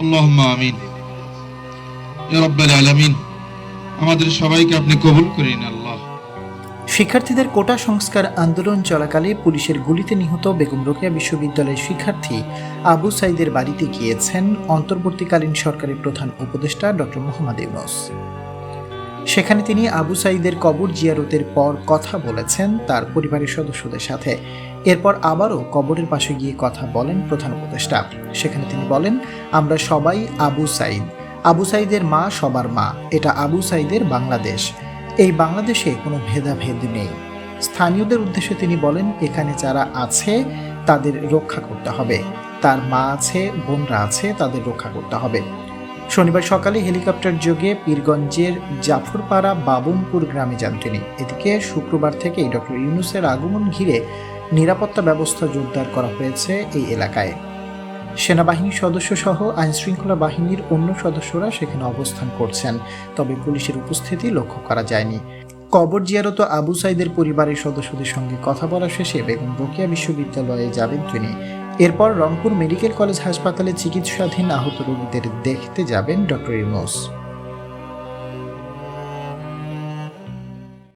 আল্লাহুম্মা আমিন। রাব্বাল আলামিন। আমাদের সবাইকে আপনি কবুল করেন, আল্লাহ। শিক্ষার্থীদের কোটা সংস্কার আন্দোলন চলাকালে পুলিশের গুলিতে নিহত বেগম রোকেয়া বিশ্ববিদ্যালয়ের শিক্ষার্থী আবু সাইদের বাড়িতে গিয়েছেন অন্তর্বর্তীকালীন সরকারের প্রধান উপদেষ্টা ডক্টর মোহাম্মদ ইউনুস। সেখানে তিনি আবু সাইদের কবর জিয়ারতের পর কথা বলেছেন তার পরিবারের সদস্যদের সাথে। এরপর আবারও কবরের পাশে গিয়ে কথা বলেন প্রধান উপদেষ্টা। সেখানে তিনি বলেন, আমরা সবাই আবু সাইদ আবু সাইদের মা সবার মা। এটা আবু সাইদের বাংলাদেশ। এই বাংলাদেশে কোনো ভেদাভেদ নেই। স্থানীয়দের উদ্দেশ্যে তিনি বলেন, এখানে যারা আছে, তাদের রক্ষা করতে হবে। তার মা আছে, বোনরা আছে, তাদের রক্ষা করতে হবে। শনিবার সকালে হেলিকপ্টার যোগে পীরগঞ্জের জাফরপাড়া বাবনপুর গ্রামে যান তিনি। এদিকে শুক্রবার থেকেই ডক্টর ইউনুসের আগমন ঘিরে নিরাপত্তা ব্যবস্থা জোরদার করা হয়েছে এই এলাকায়। সেনাবাহিনীর সদস্য সহ আইনশৃঙ্খলা বাহিনীর অন্য সদস্যরা সেখানে অবস্থান করছেন, তবে পুলিশের উপস্থিতি লক্ষ্য করা যায়নি। কবর জিয়ারত আবু সাইদের পরিবারের সদস্যদের সঙ্গে কথা বলা শেষে বেগম রোকেয়া বিশ্ববিদ্যালয়ে যাবেন তিনি। এরপর রংপুর মেডিকেল কলেজ হাসপাতালে চিকিৎসাধীন আহত রোগীদের দেখতে যাবেন ডক্টর ইউনুস